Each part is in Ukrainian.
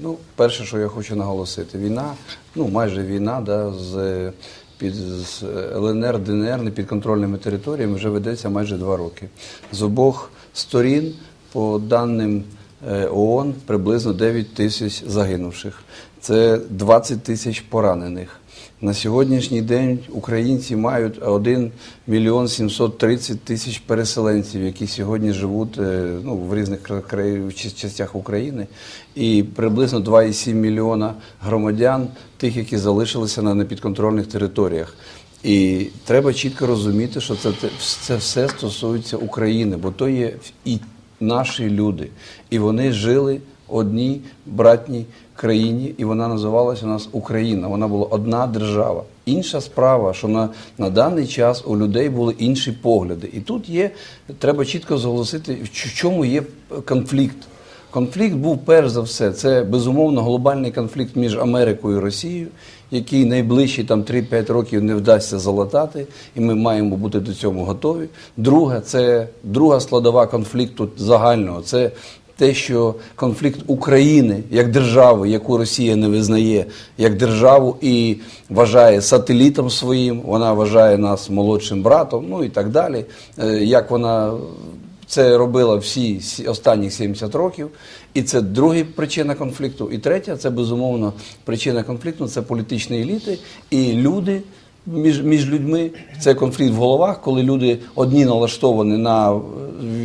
Ну, перше, що я хочу наголосити, війна, ну майже війна, да, з, під з ЛНР, ДНР, непідконтрольними територіями вже ведеться майже два роки. З обох сторін, по даним е, ООН, приблизно 9 тисяч загинувших. Це 20 тисяч поранених. На сьогоднішній день українці мають 1 мільйон 730 тисяч переселенців, які сьогодні живуть е, ну, в різних кра- частях України, і приблизно 2,7 мільйона громадян, тих, які залишилися на непідконтрольних територіях. І треба чітко розуміти, що це, це все стосується України, бо то є і наші люди. І вони жили одній братній країні, і вона називалася у нас Україна. Вона була одна держава. Інша справа, що на, на даний час у людей були інші погляди. І тут є, треба чітко зголосити, в чому є конфлікт. Конфлікт був перш за все, це безумовно глобальний конфлікт між Америкою і Росією, який найближчі там 3-5 років не вдасться залатати, і ми маємо бути до цього готові. Друге, це друга складова конфлікту загального. Це те, що конфлікт України як держави, яку Росія не визнає як державу і вважає сателітом своїм, вона вважає нас молодшим братом, ну і так далі. Е, Як вона це робила всі останні 70 років, і це друга причина конфлікту. І третя це безумовно причина конфлікту це політичні еліти і люди. Між, між людьми це конфлікт в головах, коли люди одні налаштовані на е,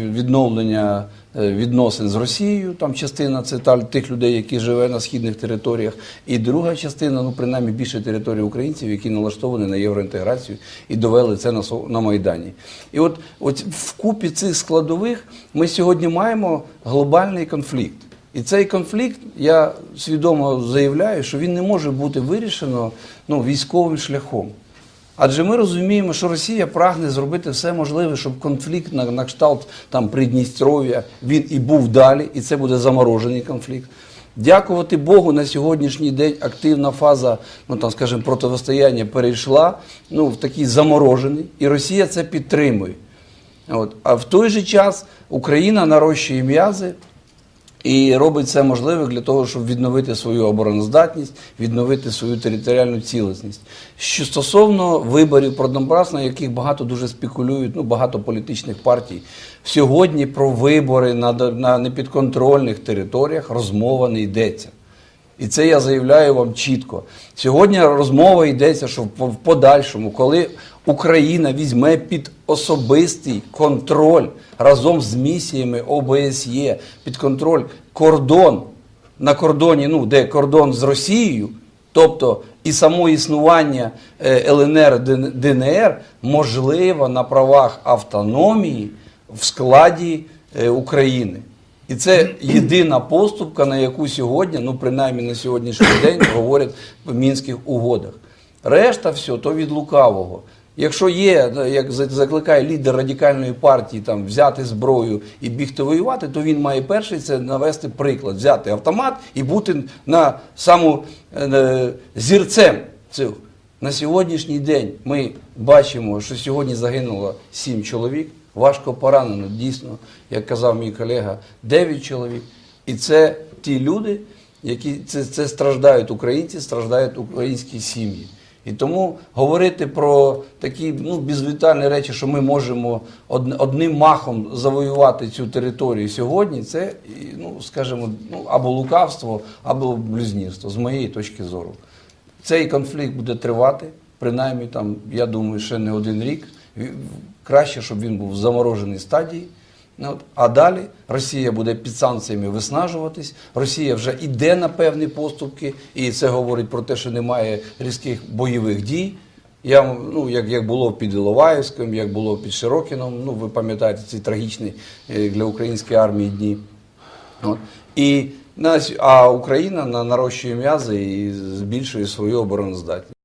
відновлення відносин з Росією, там частина це тих людей, які живе на східних територіях, і друга частина, ну принаймні більше території українців, які налаштовані на євроінтеграцію і довели це на, на Майдані. І от, от в купі цих складових ми сьогодні маємо глобальний конфлікт. І цей конфлікт, я свідомо заявляю, що він не може бути вирішено ну, військовим шляхом. Адже ми розуміємо, що Росія прагне зробити все можливе, щоб конфлікт на, на кшталт там Придністров'я він і був далі, і це буде заморожений конфлікт. Дякувати Богу, на сьогоднішній день активна фаза, ну там, скажімо, протистояння перейшла ну, в такий заморожений, і Росія це підтримує. От. А в той же час Україна нарощує м'язи і робить це можливе для того, щоб відновити свою обороноздатність, відновити свою територіальну цілісність. Що стосовно виборів про Донбас, на яких багато дуже спекулюють, ну багато політичних партій, сьогодні про вибори на, на непідконтрольних територіях розмова не йдеться. І це я заявляю вам чітко. Сьогодні розмова йдеться, що в подальшому, коли Україна візьме під особистий контроль разом з місіями ОБСЄ, під контроль кордон на кордоні, ну де кордон з Росією, тобто і само існування е, ЛНР ДНР можливо на правах автономії в складі е, України. І це єдина поступка, на яку сьогодні, ну принаймні на сьогоднішній день, говорять в мінських угодах. Решта все то від лукавого. Якщо є, як закликає лідер радикальної партії там взяти зброю і бігти воювати, то він має перший це навести приклад, взяти автомат і бути на саму е, зірцем цього. На сьогоднішній день ми бачимо, що сьогодні загинуло сім чоловік, важко поранено, дійсно, як казав мій колега, 9 чоловік. І це ті люди, які це, це страждають українці, страждають українські сім'ї. І тому говорити про такі ну, безвітальні речі, що ми можемо од- одним махом завоювати цю територію сьогодні, це, ну, скажімо, ну, або лукавство, або блюзнірство, з моєї точки зору. Цей конфлікт буде тривати, принаймні там, я думаю, ще не один рік. Краще, щоб він був в замороженій стадії. Ну. А далі Росія буде під санкціями виснажуватись. Росія вже йде на певні поступки, і це говорить про те, що немає різких бойових дій. Я, ну, як, як було під Іловаївськом, як було під Широкіном, ну ви пам'ятаєте ці трагічні е, для української армії дні. І а Україна на- нарощує м'язи і збільшує свою обороноздатність.